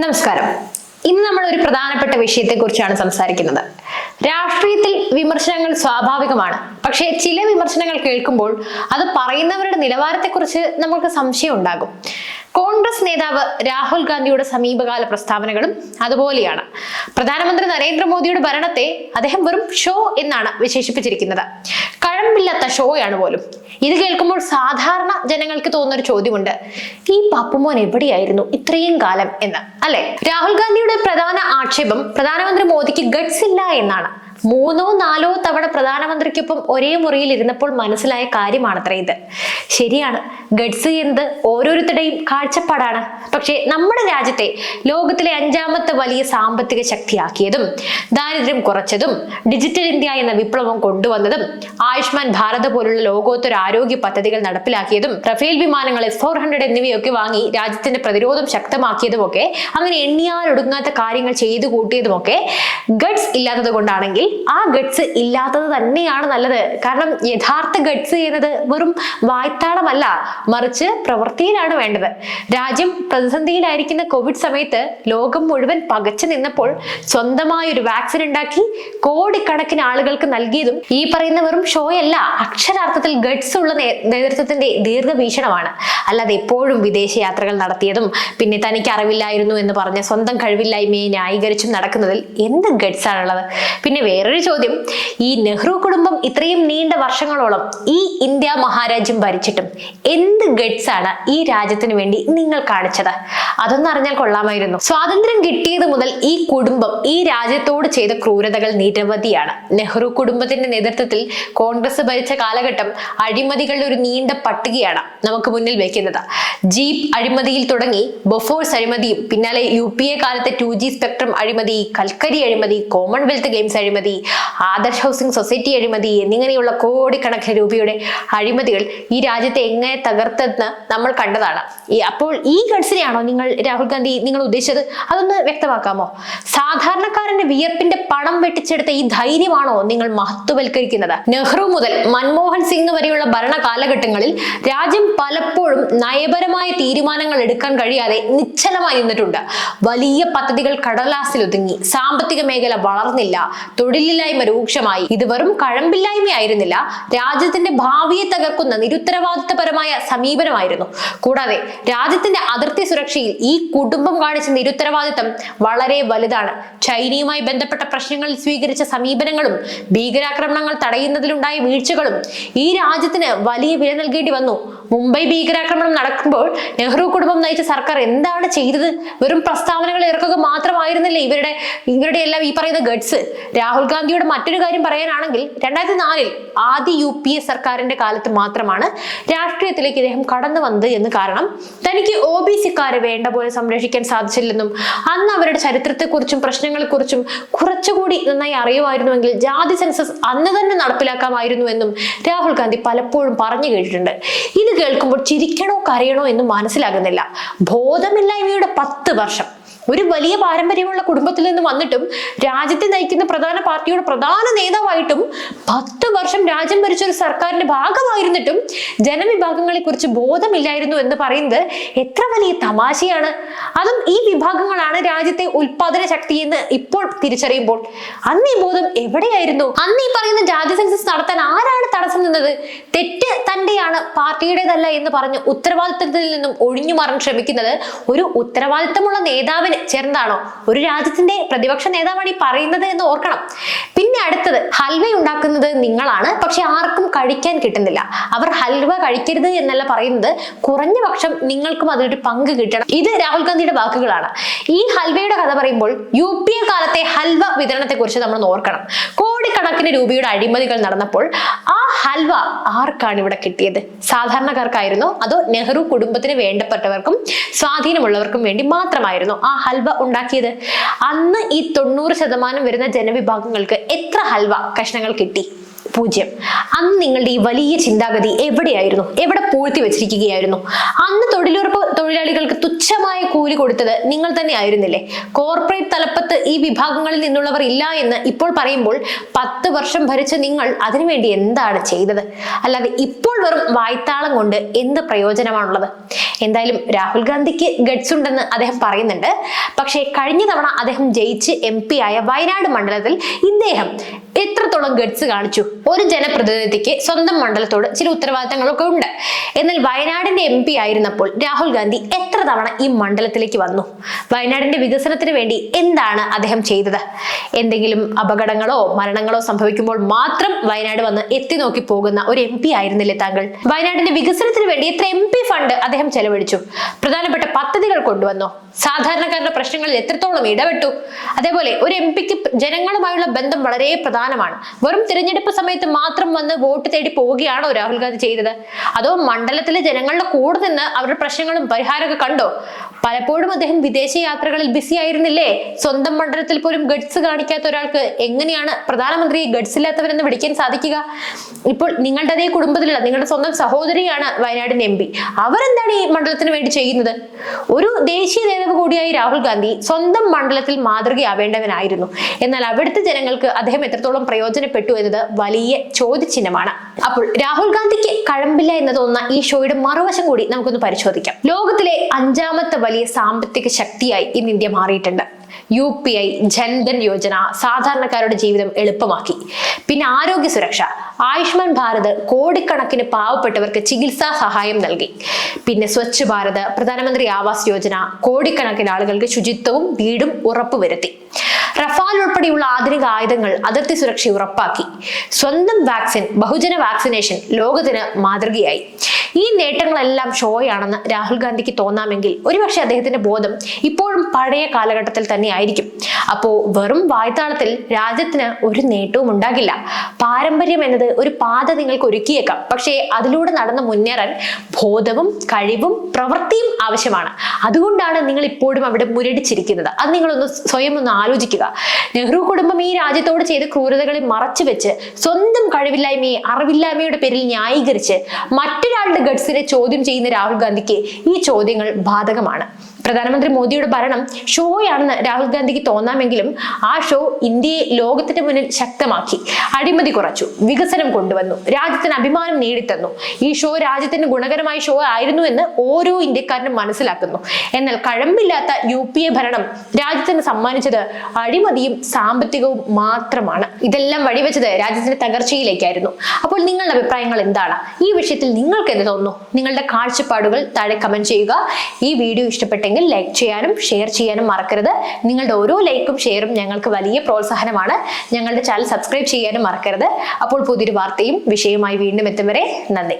നമസ്കാരം. ഇന്ന് നമ്മൾ ഒരു പ്രധാനപ്പെട്ട വിഷയത്തെക്കുറിച്ചാണ് സംസാരിക്കുന്നത്. രാഷ്ട്രീയത്തിൽ വിമർശനങ്ങൾ സ്വാഭാവികമാണ്. പക്ഷേ ചില വിമർശനങ്ങൾ കേൾക്കുമ്പോൾ അത് പറയുന്നവരുടെ നിലവാരത്തെക്കുറിച്ച് നമ്മൾക്ക് സംശയം ഉണ്ടാകും. കോൺഗ്രസ് നേതാവ് രാഹുൽ ഗാന്ധിയുടെ സമീപകാല പ്രസ്താവനകളും അതുപോലെയാണ്. പ്രധാനമന്ത്രി നരേന്ദ്രമോദിയുടെ ഭരണത്തെ അദ്ദേഹം വെറും ഷോ എന്നാണ് വിശേഷിപ്പിച്ചിരിക്കുന്നത്. കഴമ്പില്ലാത്ത ഷോയാണ് പോലും. ഇത് കേൾക്കുമ്പോൾ സാധാരണ ജനങ്ങൾക്ക് തോന്നുന്ന ഒരു ചോദ്യമുണ്ട്. ഈ പപ്പുമോൻ എവിടെയായിരുന്നു ഇത്രയും കാലം എന്ന് അല്ലെ? രാഹുൽ ഗാന്ധിയുടെ പ്രധാന ആക്ഷേപം പ്രധാനമന്ത്രി മോദിക്ക് ഗഡ്സ് ഇല്ല എന്നാണ്. മൂന്നോ നാലോ തവണ പ്രധാനമന്ത്രിക്കൊപ്പം ഒരേ മുറിയിൽ ഇരുന്നപ്പോൾ മനസ്സിലായ കാര്യമാണത്ര ഇത്. ശരിയാണ് ഗഡ്സ് എന്നത് ഓരോരുത്തരുടെയും കാഴ്ചപ്പാടാണ്. പക്ഷേ നമ്മുടെ രാജ്യത്തെ ലോകത്തിലെ അഞ്ചാമത്തെ വലിയ സാമ്പത്തിക ശക്തിയാക്കിയതും ദാരിദ്ര്യം കുറച്ചതും ഡിജിറ്റൽ ഇന്ത്യ എന്ന വിപ്ലവം കൊണ്ടുവന്നതും ആയുഷ്മാൻ ഭാരത് പോലുള്ള ലോകോത്തര ആരോഗ്യ പദ്ധതികൾ നടപ്പിലാക്കിയതും റഫേൽ വിമാനങ്ങൾ എസ് ഫോർ ഹൺഡ്രഡ് എന്നിവയൊക്കെ വാങ്ങി രാജ്യത്തിന്റെ പ്രതിരോധം ശക്തമാക്കിയതുമൊക്കെ അങ്ങനെ എണ്ണിയാൽ ഒടുങ്ങാത്ത കാര്യങ്ങൾ ചെയ്തു കൂട്ടിയതുമൊക്കെ ഗഡ്സ് ഇല്ലാത്തത് കൊണ്ടാണെങ്കിൽ ആ ഗഡ്സ് ഇല്ലാത്തത് തന്നെയാണ് നല്ലത്. കാരണം യഥാർത്ഥ ഗഡ്സ് ചെയ്യുന്നത് വെറും വായ്ത്താളമല്ല മറിച്ച് പ്രവൃത്തിയിലാണ് വേണ്ടത്. രാജ്യം പ്രതിസന്ധിയിലായിരിക്കുന്ന കോവിഡ് സമയത്ത് ലോകം മുഴുവൻ പകച്ചു നിന്നപ്പോൾ സ്വന്തമായ ഒരു വാക്സിൻ ഉണ്ടാക്കി കോടിക്കണക്കിന് ആളുകൾക്ക് നൽകിയതും ഈ പറയുന്ന വെറും ഷോയല്ല അക്ഷരാർത്ഥത്തിൽ ഗഡ്സ് ഉള്ള നേതൃത്വത്തിന്റെ ദീർഘവീക്ഷണമാണ്. അല്ലാതെ എപ്പോഴും വിദേശ യാത്രകൾ നടത്തിയതും പിന്നെ തനിക്ക് അറിവില്ലായിരുന്നു എന്ന് പറഞ്ഞ് സ്വന്തം കഴിവില്ലായ്മയെ ന്യായീകരിച്ചും നടക്കുന്നതിൽ എന്ത് ഗഡ്സ് ആണുള്ളത് പിന്നെ വേറൊരു ചോദ്യം. ഈ നെഹ്റു കുടുംബം ഇത്രയും നീണ്ട വർഷങ്ങളോളം ഈ ഇന്ത്യ മഹാരാജ്യം ഭരിച്ചിട്ടും എന്ത് ഗഡ്സ് ആണ് ഈ രാജ്യത്തിന് വേണ്ടി നിങ്ങൾ കാണിച്ചത്? അതൊന്നും അറിഞ്ഞാൽ കൊള്ളാമായിരുന്നു. സ്വാതന്ത്ര്യം കിട്ടിയത് മുതൽ ഈ കുടുംബം ഈ രാജ്യത്തോട് ചെയ്ത ക്രൂരതകൾ നിരവധിയാണ്. നെഹ്റു കുടുംബത്തിന്റെ നേതൃത്വത്തിൽ കോൺഗ്രസ് ഭരിച്ച കാലഘട്ടം അഴിമതികളുടെ ഒരു നീണ്ട പട്ടികയാണ് നമുക്ക് മുന്നിൽ വെക്കുന്നത്. ജീപ്പ് അഴിമതിയിൽ തുടങ്ങി ബൊഫോഴ്സ് അഴിമതിയും പിന്നാലെ യു പി എ കാലത്തെ ടു ജി സ്പെക്ട്രം അഴിമതി കൽക്കരി അഴിമതി കോമൺവെൽത്ത് ഗെയിംസ് അഴിമതി ആദർശ് ഹൗസിംഗ് സൊസൈറ്റി അഴിമതി എന്നിങ്ങനെയുള്ള കോടിക്കണക്കിന് രൂപയുടെ അഴിമതികൾ ഈ രാജ്യത്തെ എങ്ങനെ തകർത്തെന്ന് നമ്മൾ കണ്ടതാണ്. അപ്പോൾ ഈ ഗഡ്സിനെയാണോ നിങ്ങൾ രാഹുൽ ഗാന്ധി നിങ്ങൾ ഉദ്ദേശിച്ചത്? അതൊന്ന് വ്യക്തമാക്കാമോ? സാധാരണക്കാരന്റെ വിയർപ്പിന്റെ പണം വെട്ടിച്ചെടുത്ത ഈ ധൈര്യമാണോ നിങ്ങൾ മഹത്വവൽക്കരിക്കുന്നത്? നെഹ്റു മുതൽ മൻമോഹൻ സിംഗ് വരെയുള്ള ഭരണ കാലഘട്ടങ്ങളിൽ രാജ്യം പലപ്പോഴും നയപരമായ തീരുമാനങ്ങൾ എടുക്കാൻ കഴിയാതെ നിശ്ചലമായി നിന്നിട്ടുണ്ട്. വലിയ പദ്ധതികൾ കടലാസിൽ ഒതുങ്ങി സാമ്പത്തിക മേഖല വളർന്നില്ല തൊഴിലില്ലായ്മ രൂക്ഷമായി. ഇത് വെറും കഴമ്പില്ലായ്മയായിരുന്നില്ല രാജ്യത്തിന്റെ ഭാവിയെ തകർക്കുന്ന നിരുത്തരവാദിത്തപരമായ സമീപനമായിരുന്നു. കൂടാതെ രാജ്യത്തിന്റെ അതിർത്തി സുരക്ഷയിൽ ഈ കുടുംബം കാണിച്ച നിരുത്തരവാദിത്തം വളരെ വലുതാണ്. ചൈനയുമായി ബന്ധപ്പെട്ട പ്രശ്നങ്ങളിൽ സ്വീകരിച്ച സമീപനങ്ങളും ഭീകരാക്രമണങ്ങൾ തടയുന്നതിലുണ്ടായ വീഴ്ചകളും ഈ രാജ്യത്തിന് വലിയ വില നൽകേണ്ടി വന്നു. മുംബൈ ഭീകരാക്രമണം നടക്കുമ്പോൾ നെഹ്റു കുടുംബം നയിച്ച സർക്കാർ എന്താണ് ചെയ്തത്? വെറും പ്രസ്താവനകൾ ഇറക്കുക മാത്രമായിരുന്നില്ലേ ഇവരുടെ ഇവരുടെ എല്ലാം ഈ പറയുന്ന ഗഡ്സ്? രാഹുൽ ഗാന്ധിയുടെ മറ്റൊരു കാര്യം പറയാനാണെങ്കിൽ രണ്ടായിരത്തി നാലിൽ ആദ്യ യു പി എ സർക്കാരിന്റെ കാലത്ത് മാത്രമാണ് രാഷ്ട്രീയത്തിലേക്ക് ഇദ്ദേഹം കടന്നു വന്നത് എന്ന് കാരണം തനിക്ക് ഒ ബി സിക്കാരെ വേണ്ട പോലെ സംരക്ഷിക്കാൻ സാധിച്ചില്ലെന്നും അന്ന് അവരുടെ ചരിത്രത്തെക്കുറിച്ചും പ്രശ്നങ്ങളെക്കുറിച്ചും കുറച്ചുകൂടി നന്നായി അറിയുമായിരുന്നുവെങ്കിൽ ജാതി സെൻസസ് അന്ന് തന്നെ നടപ്പിലാക്കാമായിരുന്നു എന്നും രാഹുൽ ഗാന്ധി പലപ്പോഴും പറഞ്ഞു കേട്ടിട്ടുണ്ട്. ഇത് കേൾക്കുമ്പോൾ ചിരിക്കണോ കരയണോ എന്ന് മനസ്സിലാകുന്നില്ല. ബോധമില്ലായ്മയുടെ പത്ത് വർഷം. ഒരു വലിയ പാരമ്പര്യമുള്ള കുടുംബത്തിൽ നിന്ന് വന്നിട്ടും രാജ്യത്തെ നയിക്കുന്ന പ്രധാന പാർട്ടിയുടെ പ്രധാന നേതാവായിട്ടും പത്ത് വർഷം രാജ്യം ഭരിച്ച ഒരു സർക്കാരിന്റെ ഭാഗമായിരുന്നിട്ടും ജനവിഭാഗങ്ങളെ കുറിച്ച് ബോധമില്ലായിരുന്നു എന്ന് പറയുന്നത് എത്ര വലിയ തമാശയാണ്. അതും ഈ വിഭാഗങ്ങളാണ് രാജ്യത്തെ ഉൽപാദന ശക്തി എന്ന് ഇപ്പോൾ തിരിച്ചറിയുമ്പോൾ. അന്ന് ഈ ബോധം എവിടെയായിരുന്നു? അന്ന് ഈ പറയുന്ന ജാതി സെൻസസ് നടത്താൻ ആരാണ് തടസ്സം നിന്നത്? തെറ്റ് തന്റെയാണ് പാർട്ടിയുടേതല്ല എന്ന് പറഞ്ഞ് ഉത്തരവാദിത്തത്തിൽ നിന്നും ഒഴിഞ്ഞു മാറാൻ ശ്രമിക്കുന്നത് ഒരു ഉത്തരവാദിത്തമുള്ള നേതാവിന് ചേർന്നതാണോ? ഒരു രാജ്യത്തിന്റെ പ്രതിപക്ഷ നേതാവാണ് ഈ പറയുന്നത് എന്ന് ഓർക്കണം. പിന്നെ അടുത്തത് ഹൽവ ഉണ്ടാക്കുന്നത് നിങ്ങളാണ് പക്ഷെ ആർക്കും കഴിക്കാൻ കിട്ടുന്നില്ല. അവർ ഹൽവ കഴിക്കരുത് എന്നല്ല പറയുന്നത്. കുറഞ്ഞ പക്ഷം നിങ്ങൾക്കും അതിനൊരു പങ്ക് കിട്ടണം. ഇത് രാഹുൽ ഗാന്ധിയുടെ വാക്കുകളാണ്. ഈ ഹൽവയുടെ കഥ പറയുമ്പോൾ യു പി എ കാലത്തെ ഹൽവ വിതരണത്തെ കുറിച്ച് നമ്മൾ ഓർക്കണം. കോടിക്കണക്കിന് രൂപയുടെ അഴിമതികൾ നടന്നപ്പോൾ ആ ഹൽവ ആർക്കാണ് ഇവിടെ കിട്ടിയത്? സാധാരണക്കാർക്കായിരുന്നോ? അതോ നെഹ്റു കുടുംബത്തിന് വേണ്ടപ്പെട്ടവർക്കും സ്വാധീനമുള്ളവർക്കും വേണ്ടി മാത്രമായിരുന്നു ആ ഹൽവ ഉണ്ടാക്കിയത്? അന്ന് ഈ തൊണ്ണൂറ് ശതമാനം വരുന്ന ജനവിഭാഗങ്ങൾക്ക് എത്ര ഹൽവ കഷ്ണങ്ങൾ കിട്ടി? പൂജ്യം. അന്ന് നിങ്ങളുടെ ഈ വലിയ ചിന്താഗതി എവിടെയായിരുന്നു? എവിടെ പൂഴ്ത്തി വെച്ചിരിക്കുകയായിരുന്നു? അന്ന് തൊഴിലുറപ്പ് തൊഴിലാളികൾക്ക് തുച്ഛമായ കൂലി കൊടുത്തത് നിങ്ങൾ തന്നെ ആയിരുന്നില്ലേ? കോർപ്പറേറ്റ് തലപ്പത്ത് ഈ വിഭാഗങ്ങളിൽ നിന്നുള്ളവർ ഇല്ല എന്ന് ഇപ്പോൾ പറയുമ്പോൾ പത്ത് വർഷം ഭരിച്ച നിങ്ങൾ അതിനുവേണ്ടി എന്താണ് ചെയ്തത്? അല്ലാതെ ഇപ്പോൾ വെറും വായ്ത്താളം കൊണ്ട് എന്ത് പ്രയോജനമാണുള്ളത്? എന്തായാലും രാഹുൽ ഗാന്ധിക്ക് ഗഡ്സ് ഉണ്ടെന്ന് അദ്ദേഹം പറയുന്നുണ്ട്. പക്ഷേ കഴിഞ്ഞ തവണ അദ്ദേഹം ജയിച്ച് എം ആയ വയനാട് മണ്ഡലത്തിൽ ഇദ്ദേഹം എത്രത്തോളം ഗഡ്സ് കാണിച്ചു? ഒരു ജനപ്രതിനിധിക്ക് സ്വന്തം മണ്ഡലത്തോട് ചില ഉത്തരവാദിത്തങ്ങളൊക്കെ ഉണ്ട്. എന്നാൽ വയനാടിന്റെ എം ആയിരുന്നപ്പോൾ രാഹുൽ ഗാന്ധി തവണ ഈ മണ്ഡലത്തിലേക്ക് വന്നു. വയനാടിന്റെ വികസനത്തിന് വേണ്ടി എന്താണ് അദ്ദേഹം ചെയ്തത്? എന്തെങ്കിലും അപകടങ്ങളോ മരണങ്ങളോ സംഭവിക്കുമ്പോൾ മാത്രം വയനാട് വന്ന് എത്തി നോക്കി പോകുന്ന ഒരു എം പി ആയിരുന്നില്ലേ താങ്കൾ? വയനാടിന്റെ വികസനത്തിന് വേണ്ടി എത്ര എം പി ഫണ്ട് അദ്ദേഹം ചെലവഴിച്ചു? പ്രധാനപ്പെട്ട പദ്ധതികൾ കൊണ്ടുവന്നു? സാധാരണക്കാരുടെ പ്രശ്നങ്ങളിൽ എത്രത്തോളം ഇടപെട്ടു? അതേപോലെ ഒരു എം പിക്ക് ജനങ്ങളുമായുള്ള ബന്ധം വളരെ പ്രധാനമാണ്. വെറും തിരഞ്ഞെടുപ്പ് സമയത്ത് മാത്രം വന്ന് വോട്ട് തേടി പോവുകയാണോ രാഹുൽ ഗാന്ധി ചെയ്തത്? അതോ മണ്ഡലത്തിലെ ജനങ്ങളുടെ കൂടെ നിന്ന് അവരുടെ പ്രശ്നങ്ങളും പരിഹാരമൊക്കെ കണ്ടോ പലപ്പോഴും അദ്ദേഹം വിദേശ യാത്രകളിൽ ബിസി ആയിരുന്നില്ലേ? സ്വന്തം മണ്ഡലത്തിൽ പോലും ഗഡ്സ് കാണിക്കാത്ത ഒരാൾക്ക് എങ്ങനെയാണ് പ്രധാനമന്ത്രി ഗഡ്സ് ഇല്ലാത്തവരെന്ന് വിളിക്കാൻ സാധിക്കുക? ഇപ്പോൾ നിങ്ങളുടെ അതേ കുടുംബത്തിലുള്ള നിങ്ങളുടെ സ്വന്തം സഹോദരിയാണ് വയനാടിന് എം പി. അവരെന്താണ് ഈ മണ്ഡലത്തിന് വേണ്ടി ചെയ്യുന്നത്? ഒരു ദേശീയ നേതാവ് കൂടിയായി രാഹുൽ ഗാന്ധി സ്വന്തം മണ്ഡലത്തിൽ മാതൃകയാവേണ്ടവനായിരുന്നു. എന്നാൽ അവിടുത്തെ ജനങ്ങൾക്ക് അദ്ദേഹം എത്രത്തോളം പ്രയോജനപ്പെട്ടു എന്നത് വലിയ ചോദ്യചിഹ്നമാണ്. അപ്പോൾ രാഹുൽ ഗാന്ധിക്ക് കഴമ്പില്ല എന്ന് തോന്നുന്ന ഈ ഷോയുടെ മറുവശം കൂടി നമുക്കൊന്ന് പരിശോധിക്കാം. ലോകത്തിലെ അഞ്ചാമത്തെ വലിയ സാമ്പത്തിക ശക്തിയായി ഇന്ന് ഇന്ത്യ മാറിയിട്ടുണ്ട്. U P I Jan Dhan Yojana സാധാരണക്കാരുടെ ജീവിതം എളുപ്പമാക്കി. പിന്നെ ആരോഗ്യ സുരക്ഷ. ആയുഷ്മാൻ ഭാരത് കോടിക്കണക്കിന് പാവപ്പെട്ടവർക്ക് ചികിത്സാ സഹായം നൽകി. പിന്നെ സ്വച്ഛ് ഭാരത് പ്രധാനമന്ത്രി ആവാസ് യോജന കോടിക്കണക്കിന് ആളുകൾക്ക് ശുചിത്വവും വീടും ഉറപ്പുവരുത്തി റഫാൽ ഉൾപ്പെടെയുള്ള ആധുനിക ആയുധങ്ങൾ അതിർത്തി സുരക്ഷ ഉറപ്പാക്കി. സ്വന്തം വാക്സിൻ ബഹുജന വാക്സിനേഷൻ ലോകത്തിന് മാതൃകയായി. ഈ നേട്ടങ്ങളെല്ലാം ഷോയാണെന്ന് രാഹുൽ ഗാന്ധിക്ക് തോന്നാമെങ്കിൽ ഒരുപക്ഷെ അദ്ദേഹത്തിന്റെ ബോധം ഇപ്പോഴും പഴയ കാലഘട്ടത്തിൽ തന്നെ ആയിരിക്കും അപ്പോ വെറും വായ്ത്താളത്തിൽ രാജ്യത്തിന് ഒരു നേട്ടവും ഉണ്ടാകില്ല. പാരമ്പര്യം എന്നത് ഒരു പാത നിങ്ങൾക്ക് ഒരുക്കിയേക്കാം. പക്ഷേ അതിലൂടെ നടന്ന് മുന്നേറാൻ ബോധവും കഴിവും പ്രവൃത്തിയും ആവശ്യമാണ്. അതുകൊണ്ടാണ് നിങ്ങൾ ഇപ്പോഴും അവിടെ മുരടിച്ചിരിക്കുന്നത്. അത് നിങ്ങളൊന്ന് സ്വയം ഒന്ന് ആലോചിക്കുക. നെഹ്റു കുടുംബം ഈ രാജ്യത്തോട് ചെയ്ത ക്രൂരതകളെ മറച്ചു വെച്ച് സ്വന്തം കഴിവില്ലായ്മയെ അറിവില്ലായ്മയുടെ പേരിൽ ന്യായീകരിച്ച് മറ്റൊരാളുടെ ഗഡ്സിനെ ചോദ്യം ചെയ്യുന്ന രാഹുൽ ഗാന്ധിക്ക് ഈ ചോദ്യങ്ങൾ ബാധകമാണ്. പ്രധാനമന്ത്രി മോദിയുടെ ഭരണം ഷോയാണെന്ന് രാഹുൽ ഗാന്ധിക്ക് തോന്നാമെങ്കിലും ആ ഷോ ഇന്ത്യയെ ലോകത്തിന്റെ മുന്നിൽ ശക്തമാക്കി അഴിമതി കുറച്ചു വികസനം കൊണ്ടുവന്നു രാജ്യത്തിന് അഭിമാനം നേടിത്തന്നു. ഈ ഷോ രാജ്യത്തിന് ഗുണകരമായ ഷോ ആയിരുന്നു എന്ന് ഓരോ ഇന്ത്യക്കാരനും മനസ്സിലാക്കുന്നു. എന്നാൽ കഴമ്പില്ലാത്ത യു പി എ ഭരണം രാജ്യത്തിന് സമ്മാനിച്ചത് അഴിമതിയും സാമ്പത്തികവും മാത്രമാണ്. ഇതെല്ലാം വഴിവെച്ചത് രാജ്യത്തിന്റെ തകർച്ചയിലേക്കായിരുന്നു. അപ്പോൾ നിങ്ങളുടെ അഭിപ്രായങ്ങൾ എന്താണ്? ഈ വിഷയത്തിൽ നിങ്ങൾക്ക് എന്ത് തോന്നുന്നു? നിങ്ങളുടെ കാഴ്ചപ്പാടുകൾ താഴെ കമന്റ് ചെയ്യുക. ഈ വീഡിയോ ഇഷ്ടപ്പെട്ടെങ്കിൽ ലൈക്ക് ചെയ്യാനും ഷെയർ ചെയ്യാനും മറക്കരുത്. നിങ്ങളുടെ ഓരോ ലൈക്കും ഷെയറും ഞങ്ങൾക്ക് വലിയ പ്രോത്സാഹനമാണ്. ഞങ്ങളുടെ ചാനൽ സബ്സ്ക്രൈബ് ചെയ്യാനും മറക്കരുത്. അപ്പോൾ പുതിയൊരു വാർത്തയും വിഷയവുമായി വീണ്ടും എത്തും വരെ നന്ദി.